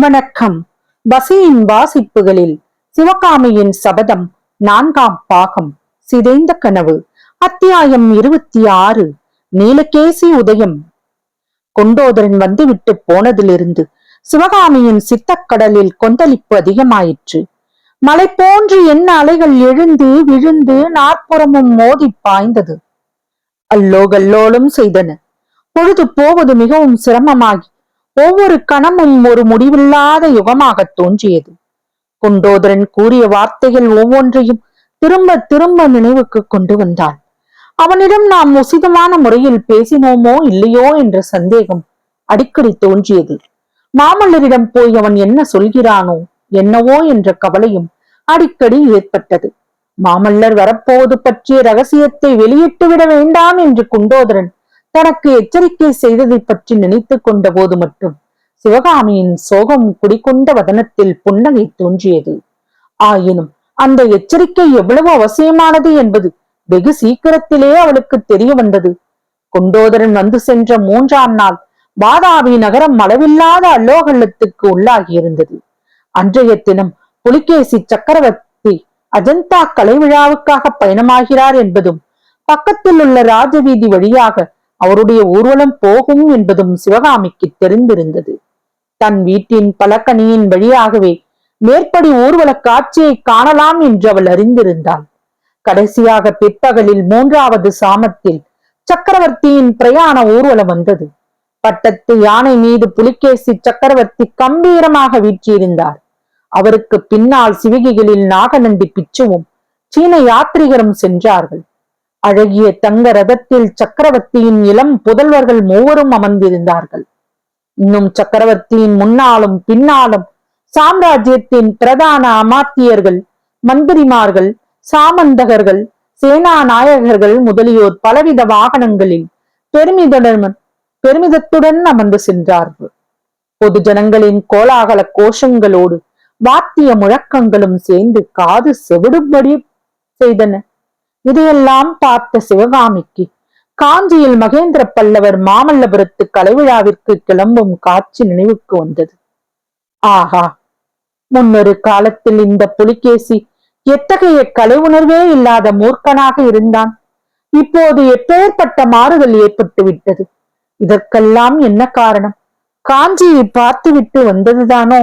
வணக்கம். பசியின் வாசிப்புகளில் சிவகாமியின் சபதம் நான்காம் பாகம். சிதைந்த கனவு. அத்தியாயம் இருபத்தி ஆறு நீலகேசி உதயம். கொண்டோதரன் வந்துவிட்டு போனதிலிருந்து சிவகாமியின் சித்தக்கடலில் கொந்தளிப்பு அதிகமாயிற்று. மலை போன்று என்ன அலைகள் எழுந்து விழுந்து நாற்புறமும் மோதி பாய்ந்தது. அல்லோ கல்லோலும் செய்தன. பொழுது போவது மிகவும் சிரமமாகி ஒவ்வொரு கணமும் ஒரு முடிவில்லாத யுகமாக தோன்றியது. குண்டோதரன் கூறிய வார்த்தைகள் ஒவ்வொன்றையும் திரும்ப திரும்ப நினைவுக்கு கொண்டு வந்தான். அவனிடம் நாம் உசிதமான முறையில் பேசினோமோ இல்லையோ என்ற சந்தேகம் அடிக்கடி தோன்றியது. மாமல்லரிடம் போய் அவன் என்ன சொல்கிறானோ என்னவோ என்ற கவலையும் அடிக்கடி ஏற்பட்டது. மாமல்லர் வரப்போவது பற்றிய ரகசியத்தை வெளியிட்டு விட வேண்டாம் என்று குண்டோதரன் தனக்கு எச்சரிக்கை செய்ததை பற்றி நினைத்து கொண்ட போது மட்டும் சிவகாமியின் சோகம் குடிகொண்ட வதனத்தில் புன்னகை தோன்றியது. ஆயினும் அந்த எச்சரிக்கை எவ்வளவு அவசியமானது என்பது வெகு சீக்கிரத்திலே அவளுக்கு தெரிய வந்தது. குண்டோதரன் வந்து சென்ற மூன்றாம் நாள் பாதாவி நகரம் அளவில்லாத அல்லோகல்லத்துக்கு உள்ளாகியிருந்தது அன்றைய தினம் புலிகேசி சக்கரவர்த்தி அஜந்தா கலை விழாவுக்காக பயணமாகிறார் என்பதும் பக்கத்தில் உள்ள ராஜவீதி வழியாக அவருடைய ஊர்வலம் போகும் என்பதும் சிவகாமிக்கு தெரிந்திருந்தது. தன் வீட்டின் பலக்கணியின் வழியாகவே மேற்படி ஊர்வல காட்சியை காணலாம் என்று அவள் அறிந்திருந்தாள். கடைசியாக பிற்பகலில் மூன்றாவது சாமத்தில் சக்கரவர்த்தியின் பிரயாண ஊர்வலம் வந்தது. பட்டத்து யானை மீது புலிகேசி சக்கரவர்த்தி கம்பீரமாக வீற்றிருந்தார். அவருக்கு பின்னால் சிவிகைகளில் நாகநந்தி பிச்சுவும் சீன யாத்ரிகரும் சென்றார்கள். அழகிய தங்க ரதத்தில் சக்கரவர்த்தியின் இளம் புதல்வர்கள் மூவரும் அமர்ந்திருந்தார்கள். இன்னும் சக்கரவர்த்தியின் முன்னாலும் பின்னாலும் சாம்ராஜ்யத்தின் பிரதான அமாத்தியர்கள் மந்திரிமார்கள் சாமந்தகர்கள் சேனா நாயகர்கள் முதலியோர் பலவித வாகனங்களில் பெருமிதுடன் பெருமிதத்துடன் அமர்ந்து சென்றார்கள். பொது ஜனங்களின் கோலாகல கோஷங்களோடு வாத்திய முழக்கங்களும் சேர்ந்து காது செவிடுபடி செய்தன. இதையெல்லாம் பார்த்த சிவகாமிக்கு. காஞ்சியில் மகேந்திர பல்லவர் மாமல்லபுரத்து கலைவிழாவிற்கு கிளம்பும் காட்சி நினைவுக்கு வந்தது. ஆஹா! முன்னொரு காலத்தில் இந்த புலிகேசி எத்தகைய கலை உணர்வே இல்லாத மூர்க்கனாக இருந்தான். இப்போது எப்பேற்பட்ட மாறுதல் ஏற்பட்டு விட்டது? இதற்கெல்லாம் என்ன காரணம்? காஞ்சியை பார்த்துவிட்டு வந்ததுதானோ?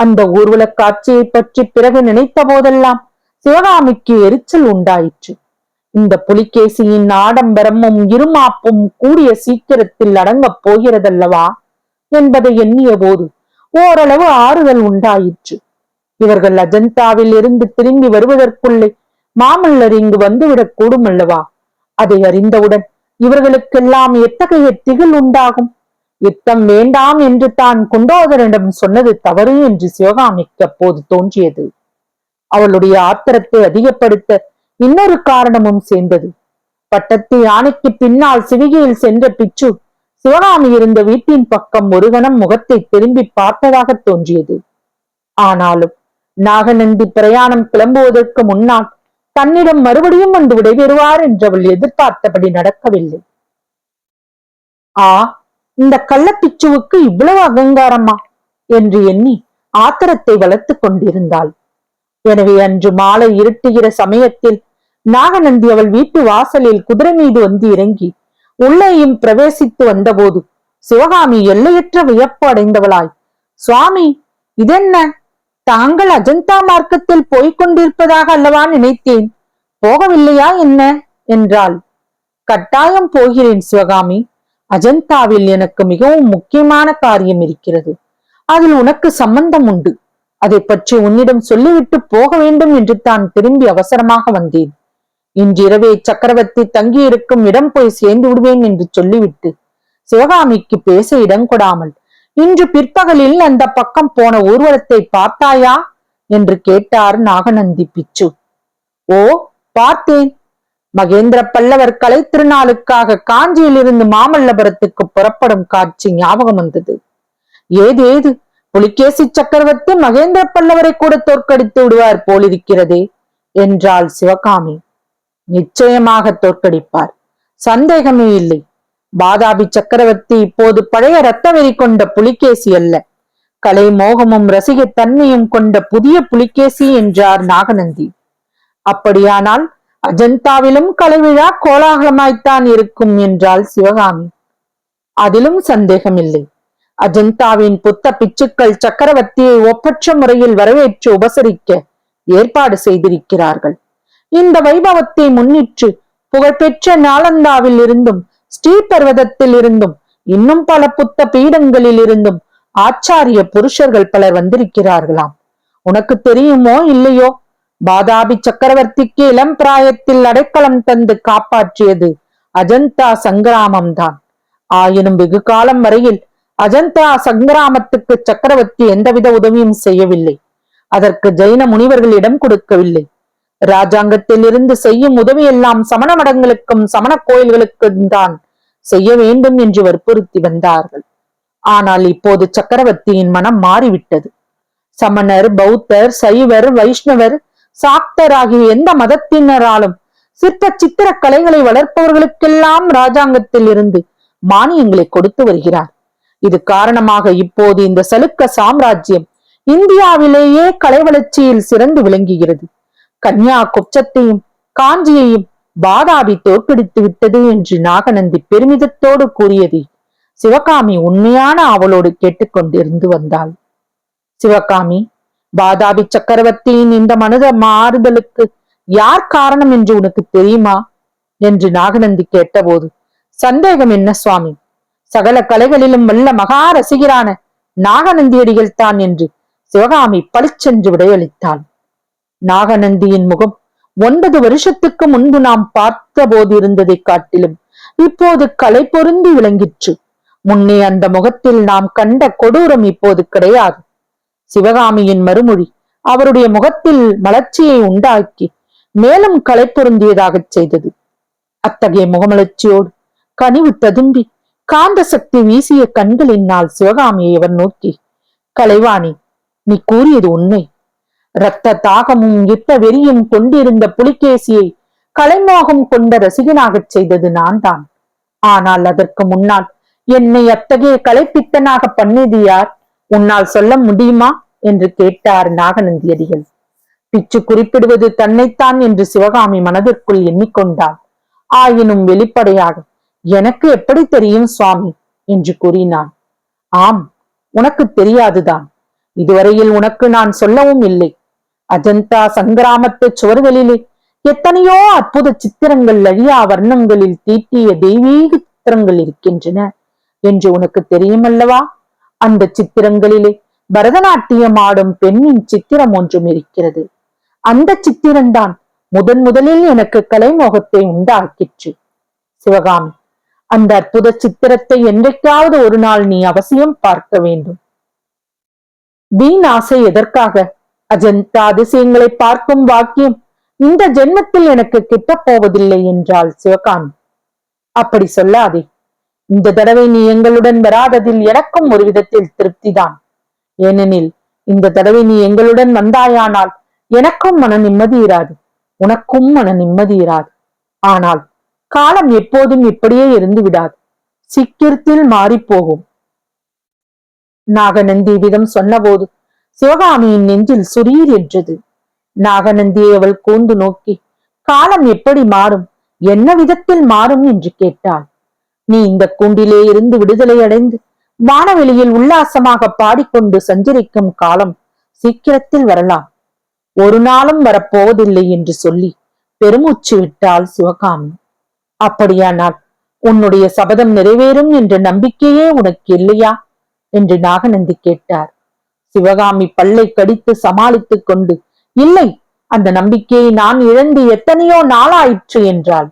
அந்த ஊர்வல காட்சியை பற்றி பிறகு நினைத்த போதெல்லாம் சிவகாமிக்கு எரிச்சல் உண்டாயிற்று. இந்த புலிகேசியின் ஆடம்பரமும் இருமாப்பும் கூடிய சீக்கிரத்தில் அடங்கப் போகிறதல்லவா என்பதை எண்ணிய போது ஓரளவு ஆறுதல் உண்டாயிற்று. இவர்கள் அஜந்தாவில் இருந்து திரும்பி வருவதற்குள்ளே மாமல்லர் இங்கு வந்துவிடக் கூடும் அல்லவா அதை அறிந்தவுடன் இவர்களுக்கெல்லாம் எத்தகைய திகில் உண்டாகும்? யுத்தம் வேண்டாம் என்று தான் குண்டோதரிடம் சொன்னது தவறு என்று சிவகாமிக்கு அப்போது தோன்றியது. அவளுடைய ஆத்திரத்தை அதிகப்படுத்த இன்னொரு காரணமும் சேர்ந்தது. பட்டத்து யானைக்கு பின்னால் சிவிகையில் சென்ற பிச்சு சிவகாமி இருந்த வீட்டின் பக்கம் ஒரு கணம் முகத்தை திரும்பி பார்த்ததாக தோன்றியது. ஆனாலும் நாகநந்தி பிரயாணம் கிளம்புவதற்கு முன்னால் தன்னிடம் மறுபடியும் வந்து விடைபெறுவார் என்று அவள் எதிர்பார்த்தபடி நடக்கவில்லை. ஆ இந்த கள்ளப்பிச்சுவுக்கு இவ்வளவு அகங்காரமா? என்று எண்ணி ஆத்திரத்தை வளர்த்து கொண்டிருந்தாள். எனவே அன்று மாலை இருட்டுகிற சமயத்தில் நாகநந்தி அவள் வீட்டு வாசலில் குதிரை மீது வந்து இறங்கி உள்ளேயும் பிரவேசித்து வந்தபோது சிவகாமி எல்லையற்ற வியப்பு அடைந்தவளாய் சுவாமி இதென்ன? தாங்கள் அஜந்தா மார்க்கத்தில் போய்க் கொண்டிருப்பதாக அல்லவா நினைத்தேன்? போகவில்லையா என்ன? என்றாள். கட்டாயம் போகிறேன் சிவகாமி. அஜந்தாவில் எனக்கு மிகவும் முக்கியமான காரியம் இருக்கிறது. அதில் உனக்கு சம்பந்தம் உண்டு. அதை பற்றி உன்னிடம் சொல்லிவிட்டு போக வேண்டும் என்று தான் திரும்பி அவசரமாக வந்தேன். இன்றிரவே சக்கரவர்த்தி தங்கியிருக்கும் இடம் போய் சேர்ந்து விடுவேன் என்று சொல்லிவிட்டு சிவகாமிக்கு பேச இடம் கொடாமல் இன்று பிற்பகலில் அந்த பக்கம் போன ஊர்வலத்தை பார்த்தாயா? என்று கேட்டார் நாகநந்தி பிச்சு. ஓ பார்த்தேன். மகேந்திர பல்லவர் கலை திருநாளுக்காக காஞ்சியிலிருந்து மாமல்லபுரத்துக்கு புறப்படும் காட்சி ஞாபகம் வந்தது. ஏது? புலிகேசி சக்கரவர்த்தி மகேந்திர பல்லவரை கூட தோற்கடித்து விடுவார் போலிருக்கிறதே என்றாள் சிவகாமி. நிச்சயமாக தோற்கடிப்பார். சந்தேகமே இல்லை. பாதாபி சக்கரவர்த்தி இப்போது பழைய இரத்த வெறி கொண்ட புலிகேசி அல்ல. கலை மோகமும் ரசிக தன்மையும் கொண்ட புதிய புலிகேசி என்றார் நாகநந்தி. அப்படியானால் அஜந்தாவிலும் கலைவிழா கோலாகலமாய்த்தான் இருக்கும் என்றாள் சிவகாமி. அதிலும் சந்தேகமில்லை. அஜந்தாவின் புத்த பிச்சுக்கள் சக்கரவர்த்தியை ஒப்பற்ற முறையில் வரவேற்று உபசரிக்க ஏற்பாடு செய்திருக்கிறார்கள். இந்த வைபவத்தை முன்னிட்டு புகழ்பெற்ற நாலந்தாவில் இருந்தும் ஸ்ரீபர்வதத்தில் இருந்தும் இன்னும் பல புத்த பீடங்களில் இருந்தும் ஆச்சாரிய புருஷர்கள் பலர் வந்திருக்கிறார்களாம். உனக்கு தெரியுமோ இல்லையோ? பாதாபி சக்கரவர்த்திக்கு இளம் பிராயத்தில் அடைக்கலம் தந்து காப்பாற்றியது அஜந்தா சங்கிராமம்தான். ஆயினும் வெகு காலம் வரையில் அஜந்தா சங்கிராமத்துக்கு சக்கரவர்த்தி எந்தவித உதவியும் செய்யவில்லை. அதற்கு ஜெயின முனிவர்கள் இடம் கொடுக்கவில்லை. ராஜாங்கத்தில் இருந்து செய்யும் உதவியெல்லாம் சமண மடங்களுக்கும் சமண கோயில்களுக்கும் தான் செய்ய வேண்டும் என்று வற்புறுத்தி வந்தார்கள். ஆனால் இப்போது சக்கரவர்த்தியின் மனம் மாறிவிட்டது. சமணர் பௌத்தர் சைவர் வைஷ்ணவர் சாக்தர் ஆகிய எந்த மதத்தினராலும் சிற்ப சித்திர கலைகளை வளர்ப்பவர்களுக்கெல்லாம் ராஜாங்கத்தில் இருந்து மானியங்களை கொடுத்து வருகிறார். இது காரணமாக இப்போது இந்த சலுக்க சாம்ராஜ்யம் இந்தியாவிலேயே கலை வளர்ச்சியில் சிறந்து விளங்குகிறது. கன்யா குப்சத்தையும் காஞ்சியையும் பாதாபி தோற்கடித்து விட்டது என்று நாகநந்தி பெருமிதத்தோடு கூறியதை சிவகாமி உண்மையான அவளோடு கேட்டுக்கொண்டிருந்து வந்தாள். சிவகாமி பாதாபி சக்கரவர்த்தியின் இந்த மனித மாறுதலுக்கு யார் காரணம் என்று உனக்கு தெரியுமா? என்று நாகநந்தி கேட்டபோது சந்தேகம் என்ன சுவாமி? சகல கலைகளிலும் வல்ல மகா ரசிகரான நாகநந்தியடிகள் தான் என்று சிவகாமி பளிச்சென்று விடையளித்தாள். நாகநந்தியின் முகம் ஒன்பது வருஷத்துக்கு முன்பு நாம் பார்த்த போது இருந்ததை காட்டிலும் இப்போது கலை பொருந்தி விளங்கிற்று. முன்னே அந்த முகத்தில் நாம் கண்ட கொடூரம் இப்போது கிடையாது. சிவகாமியின் மறுமொழி அவருடைய முகத்தில் மலர்ச்சியை உண்டாக்கி மேலும் களை பொருந்தியதாகச் செய்தது. அத்தகைய முகமலர்ச்சியோடு கனிவு ததும்பி காந்த சக்தி வீசிய கண்களினால் சிவகாமியை அவர் நோக்கி கலைவாணி நீ கூறியது உண்மை. இரத்த தாகமும் யுத்த வெறியும் கொண்டிருந்த புலிகேசியை கலைமோகம் கொண்ட ரசிகனாகச் செய்தது நான் தான் ஆனால் அதற்கு முன்னால் என்னை அத்தகைய கலைப்பித்தனாக பண்ணியது யார்? உன்னால் சொல்ல முடியுமா? என்று கேட்டார் நாகநந்தியடிகள். பிச்சு குறிப்பிடுவது தன்னைத்தான் என்று சிவகாமி மனதிற்குள் எண்ணிக்கொண்டாள். ஆயினும் வெளிப்படையாக எனக்கு எப்படி தெரியும் சுவாமி? என்று கூறினான். ஆம் உனக்கு தெரியாதுதான். இதுவரையில் உனக்கு நான் சொல்லவும் இல்லை. அஜந்தா சங்கிராமத்து சுவர்களிலே எத்தனையோ அற்புத சித்திரங்கள் அழியா வர்ணங்களில் தீட்டிய தெய்வீக சித்திரங்கள் இருக்கின்றன. என்று உனக்கு தெரியுமல்லவா? அந்த சித்திரங்களிலே பரதநாட்டியம் ஆடும் பெண்ணின் சித்திரம் ஒன்றும் இருக்கிறது. அந்த சித்திரம்தான் முதன் முதலில் எனக்கு கலைமோகத்தை உண்டாக்கிற்று. சிவகாமி அந்த அற்புத சித்திரத்தை என்றைக்காவது ஒரு நாள் நீ அவசியம் பார்க்க வேண்டும். வீண் ஆசை எதற்காக? அஜந்தா அதிசயங்களை பார்க்கும் வாக்கியம் இந்த ஜென்மத்தில் எனக்கு கிட்ட போவதில்லை என்றாள் சிவகாமி. அப்படி சொல்லாதே. இந்த தடவை நீ எங்களுடன் வராததில் எனக்கும் ஒரு விதத்தில் திருப்திதான். ஏனெனில் இந்த தடவை நீ எங்களுடன் வந்தாயானால் எனக்கும் மன நிம்மதி இராது. உனக்கும் மன நிம்மதி இராது. ஆனால் காலம் எப்போதும் இப்படியே இருந்து விடாது. சிக்கிரத்தில் மாறிப்போகும் நாகநந்தி விதம் சொன்னபோது சிவகாமியின் நெஞ்சில் சுரீர் என்றது. நாகநந்தியை அவள் கூந்து நோக்கி காலம் எப்படி மாறும்? என்ன விதத்தில் மாறும்? என்று கேட்டாள். நீ இந்த கூண்டிலே இருந்து விடுதலை அடைந்து வானவெளியில் உல்லாசமாக பாடிக்கொண்டு சஞ்சரிக்கும் காலம் சீக்கிரத்தில் வரலாம். ஒரு நாளும் வரப்போவதில்லை என்று சொல்லி பெருமூச்சு விட்டாள் சிவகாமி. அப்படியானால் உன்னுடைய சபதம் நிறைவேறும் என்ற நம்பிக்கையே உனக்கு இல்லையா? என்று நாகநந்தி கேட்டார். சிவகாமி பல்லை கடித்து சமாளித்துக் கொண்டு இல்லை அந்த நம்பிக்கையை நான் இழந்து எத்தனையோ நாளாயிற்று என்றாள்.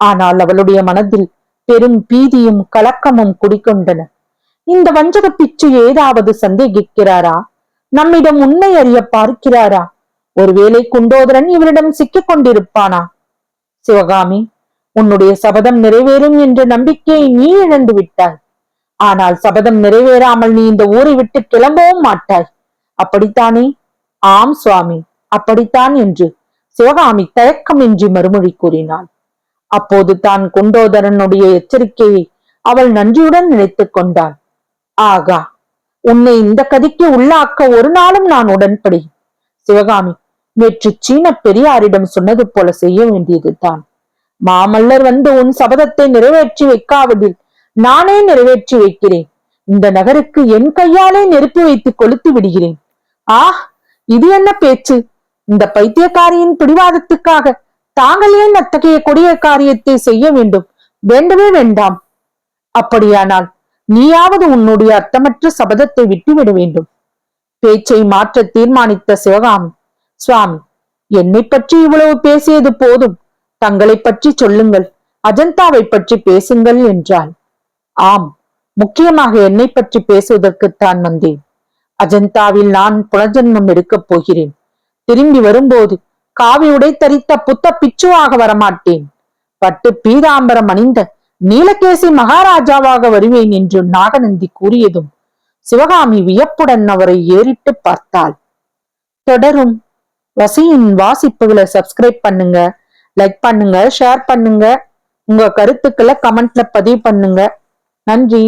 ஆனால் அவளுடைய மனதில் பெரும் பீதியும் கலக்கமும் குடிக்கொண்டன இந்த வஞ்சக பிச்சு ஏதாவது சந்தேகிக்கிறாரா? நம்மிடம் உண்மை அறிய பார்க்கிறாரா? ஒருவேளை குண்டோதரன் இவரிடம் சிக்கிக் கொண்டிருப்பானா? சிவகாமி உன்னுடைய சபதம் நிறைவேறும் என்ற நம்பிக்கையை நீ இழந்து விட்டாய். ஆனால் சபதம் நிறைவேறாமல் நீ இந்த ஊரை விட்டு கிளம்பவும் மாட்டாய். அப்படித்தானே? ஆம் சுவாமி அப்படித்தான் என்று சிவகாமி தயக்கமின்றி மறுமொழி கூறினாள். அப்போது தான் குண்டோதரனுடைய எச்சரிக்கையை அவள் நன்றியுடன் நினைத்துக் கொண்டாள். ஆகா உன்னை இந்த கதிக்கு உள்ளாக்க ஒரு நாளும் நான் உடன்படி. சிவகாமி நேற்று சீன பெரியாரிடம் சொன்னது போல செய்ய வேண்டியதுதான். மாமல்லர் வந்து உன் சபதத்தை நிறைவேற்றி வைக்காவதில் நானே நிறைவேற்றி வைக்கிறேன். இந்த நகருக்கு என் கையாலே நெருப்பு வைத்து கொளுத்து விடுகிறேன். ஆ இது என்ன பேச்சு? இந்த பைத்தியக்காரியின் பிடிவாதத்துக்காக தாங்கள் ஏன் அத்தகைய கொடிய காரியத்தை செய்ய வேண்டும்? வேண்டவே வேண்டாம். அப்படியானால் நீயாவது உன்னுடைய அர்த்தமற்ற சபதத்தை விட்டுவிட வேண்டும். பேச்சை மாற்ற தீர்மானித்த சிவகாமி சுவாமி என்னை பற்றி இவ்வளவு பேசியது போதும். தங்களை பற்றி சொல்லுங்கள் அஜந்தாவை பற்றி பேசுங்கள் என்றாள். ஆம் முக்கியமாக என்னை பற்றி பேசுவதற்குத்தான் வந்தேன். அஜந்தாவில் நான் புனர்ஜன்மம் எடுக்கப் போகிறேன். திரும்பி வரும்போது காவி உடை தரித்த புத்த பிச்சுவாக வரமாட்டேன். பட்டு பீதாம்பரம் அணிந்த நீலகேசி மகாராஜாவாக வருவேன் என்று நாகநந்தி கூறியதும் சிவகாமி வியப்புடன் அவரை ஏறிட்டு பார்த்தாள். தொடரும். வசியின் வாசிப்புகளை சப்ஸ்கிரைப் பண்ணுங்க. லைக் பண்ணுங்க ஷேர் பண்ணுங்க. உங்க கருத்துக்களை கமெண்ட்ல பதிவு பண்ணுங்க. நன்றி.